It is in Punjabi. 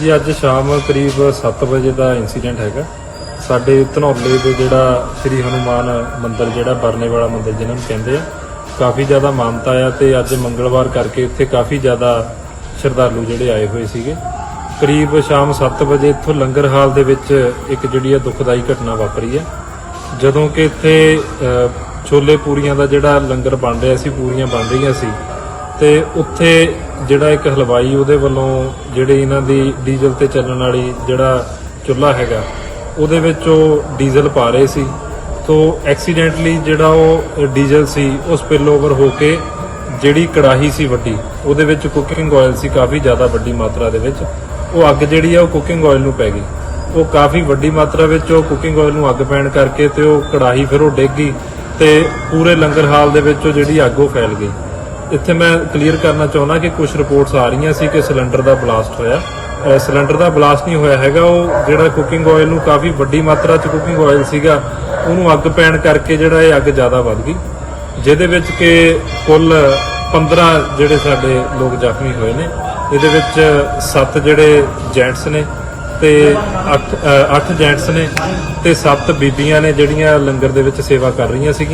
ਜੀ, ਅੱਜ ਸ਼ਾਮ ਕਰੀਬ 7 ਵਜੇ ਦਾ ਇਨਸੀਡੈਂਟ ਹੈਗਾ। ਸਾਡੇ ਧਨੌਲੇ ਦੇ ਜਿਹੜਾ ਸ੍ਰੀ ਹਨੂਮਾਨ ਮੰਦਿਰ, ਜਿਹੜਾ ਬਰਨੇ ਵਾਲਾ ਮੰਦਿਰ ਜਿਹਨਾਂ ਨੂੰ ਕਹਿੰਦੇ ਆ, ਕਾਫੀ ਜ਼ਿਆਦਾ ਮਾਨਤਾ ਆ ਤੇ ਅੱਜ ਮੰਗਲਵਾਰ ਕਰਕੇ ਇੱਥੇ ਕਾਫੀ ਜ਼ਿਆਦਾ ਸ਼ਰਧਾਲੂ ਜਿਹੜੇ ਆਏ ਹੋਏ ਸੀਗੇ। ਕਰੀਬ ਸ਼ਾਮ 7 ਵਜੇ ਇੱਥੋਂ ਲੰਗਰ ਹਾਲ ਦੇ ਵਿੱਚ ਇੱਕ ਜਿਹੜੀ ਆ ਦੁਖਦਾਈ ਘਟਨਾ ਵਾਪਰੀ ਹੈ ਜਦੋਂ ਕਿ ਇੱਥੇ ਛੋਲੇ ਪੂਰੀਆਂ ਦਾ ਜਿਹੜਾ ਲੰਗਰ ਬਣ ਰਿਹਾ ਸੀ, ਪੂਰੀਆਂ ਬਣ ਰਹੀਆਂ ਸੀ ਤੇ ਉੱਥੇ ਜਿਹੜਾ ਇੱਕ ਹਲਵਾਈ ਉਹਦੇ ਵੱਲੋਂ ਜਿਹੜੇ ਇਹਨਾਂ ਦੀ ਡੀਜ਼ਲ ਤੇ ਚੱਲਣ ਵਾਲੀ ਜਿਹੜਾ ਚੁੱਲ੍ਹਾ ਹੈਗਾ, ਉਹਦੇ ਵਿੱਚ ਉਹ ਡੀਜ਼ਲ ਪਾ ਰਹੇ ਸੀ। ਤੋਂ ਐਕਸੀਡੈਂਟਲੀ ਜਿਹੜਾ ਉਹ ਡੀਜ਼ਲ ਸੀ, ਉਹ ਸਪਿਲ ਓਵਰ ਹੋ ਕੇ ਜਿਹੜੀ ਕੜਾਹੀ ਸੀ ਵੱਡੀ, ਉਹਦੇ ਵਿੱਚ ਕੁਕਿੰਗ ਆਇਲ ਸੀ ਕਾਫੀ ਜ਼ਿਆਦਾ ਵੱਡੀ ਮਾਤਰਾ ਦੇ ਵਿੱਚ। ਉਹ ਅੱਗ ਜਿਹੜੀ ਆ ਉਹ ਕੁਕਿੰਗ ਆਇਲ ਨੂੰ ਪੈ ਗਈ। ਉਹ ਕਾਫੀ ਵੱਡੀ ਮਾਤਰਾ ਵਿੱਚ ਉਹ ਕੁਕਿੰਗ ਆਇਲ ਨੂੰ ਅੱਗ ਪੈਣ ਕਰਕੇ ਤੇ ਉਹ ਕੜਾਹੀ ਫਿਰ ਉਹ ਡਿੱਗ ਗਈ ਤੇ ਪੂਰੇ ਲੰਗਰ ਹਾਲ ਦੇ ਵਿੱਚ ਉਹ ਜਿਹੜੀ ਅੱਗ ਉਹ ਫੈਲ ਗਈ। ਇੱਥੇ ਮੈਂ ਕਲੀਅਰ ਕਰਨਾ ਚਾਹੁੰਦਾ ਕਿ ਕੁਝ ਰਿਪੋਰਟਸ ਆ ਰਹੀਆਂ ਸੀ ਕਿ ਸਿਲੰਡਰ ਦਾ ਬਲਾਸਟ ਹੋਇਆ। ਸਿਲੰਡਰ ਦਾ ਬਲਾਸਟ ਨਹੀਂ ਹੋਇਆ ਹੈਗਾ, ਉਹ ਜਿਹੜਾ ਕੁਕਿੰਗ ਆਇਲ ਨੂੰ ਕਾਫੀ ਵੱਡੀ ਮਾਤਰਾ 'ਚ ਕੁਕਿੰਗ ਆਇਲ ਸੀਗਾ, ਉਹਨੂੰ ਅੱਗ ਪੈਣ ਕਰਕੇ ਜਿਹੜਾ ਇਹ ਅੱਗ ਜ਼ਿਆਦਾ ਵੱਧ ਗਈ, ਜਿਹਦੇ ਵਿੱਚ ਕਿ ਕੁੱਲ 15 ਜਿਹੜੇ ਸਾਡੇ ਲੋਕ ਜ਼ਖਮੀ ਹੋਏ ਨੇ, ਇਹਦੇ ਵਿੱਚ 7 ਜਿਹੜੇ ਜੈਂਟਸ ਨੇ ਤੇ 8 8 ਜੈਂਟਸ ਨੇ ਤੇ 7 ਬੀਬੀਆਂ ਨੇ ਜਿਹੜੀਆਂ ਲੰਗਰ ਦੇ ਵਿੱਚ ਸੇਵਾ ਕਰ ਰਹੀਆਂ ਸੀਗੀਆਂ।